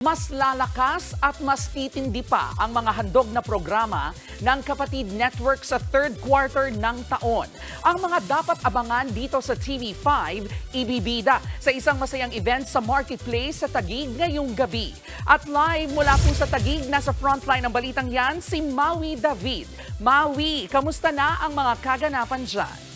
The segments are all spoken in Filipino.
Mas lalakas at mas titindi pa ang mga handog na programa ng Kapatid Network sa third quarter ng taon. Ang mga dapat abangan dito sa TV5, ibibida sa isang masayang event sa Marketplace sa Tagig ngayong gabi. At live mula po sa Tagig, nasa frontline ng balitang yan, si Maui David. Maui, kamusta na ang mga kaganapan dyan?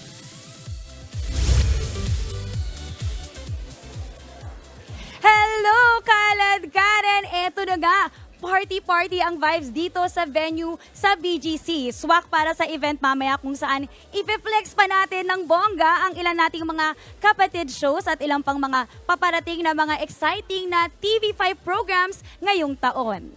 Nga, party-party ang vibes dito sa venue sa BGC. Swak para sa event mamaya kung saan ipe-flex pa natin ng bongga ang ilan nating mga kapatid shows at ilang pang mga paparating na mga exciting na TV5 programs ngayong taon.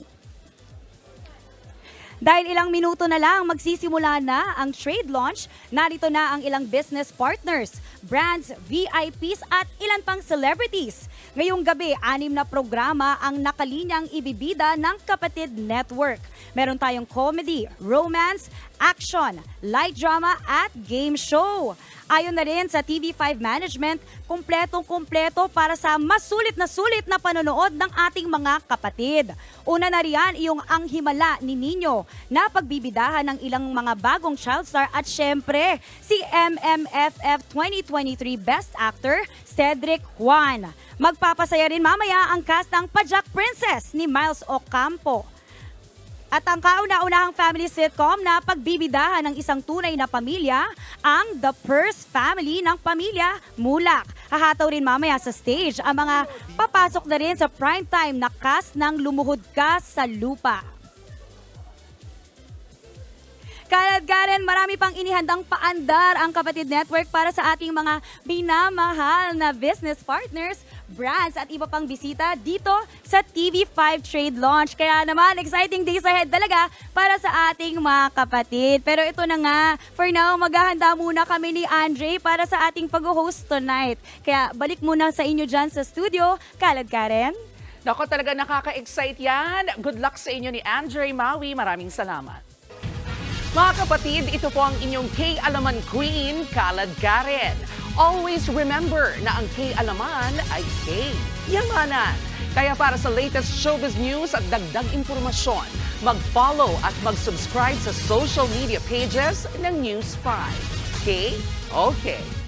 Dahil ilang minuto na lang magsisimula na ang trade launch, narito na ang ilang business partners, brands, VIPs at ilan pang celebrities. Ngayong gabi, anim na programa ang nakalinyang ibibida ng Kapatid Network. Meron tayong comedy, romance, action, light drama at game show. Ayon na rin sa TV5 Management, kumpletong-kumpleto para sa masulit na sulit na panonood ng ating mga kapatid. Una na riyan iyong Ang Himala ni Nino na pagbibidahan ng ilang mga bagong child star at syempre si MMFF 2023 Best Actor Cedric Juan. Magpapasaya rin mamaya ang cast ng Pajak Princess ni Miles Ocampo. At ang kauna-unahang family sitcom na pagbibidahan ng isang tunay na pamilya, ang The Purse Family ng Pamilya Mulak. Hahataw rin mamaya sa stage ang mga papasok na rin sa primetime na cast ng Lumuhod Ka sa Lupa. Kalad Karen, marami pang inihandang paandar ang Kapatid Network para sa ating mga minamahal na business partners, brands at iba pang bisita dito sa TV5 Trade Launch. Kaya naman, exciting days ahead talaga para sa ating mga kapatid. Pero ito na nga, for now, maghahanda muna kami ni Andre para sa ating pag-host tonight. Kaya balik muna sa inyo dyan sa studio. Kalad Karen? Nako talaga nakaka-excite yan. Good luck sa inyo ni Andre Maui. Maraming salamat. Mga kapatid, ito po ang inyong K-Alaman Queen, Kalad Karen. Always remember na ang K-Alaman ay K-Yamanan. Kaya para sa latest showbiz news at dagdag impormasyon, mag-follow at mag-subscribe sa social media pages ng News 5. K? Okay.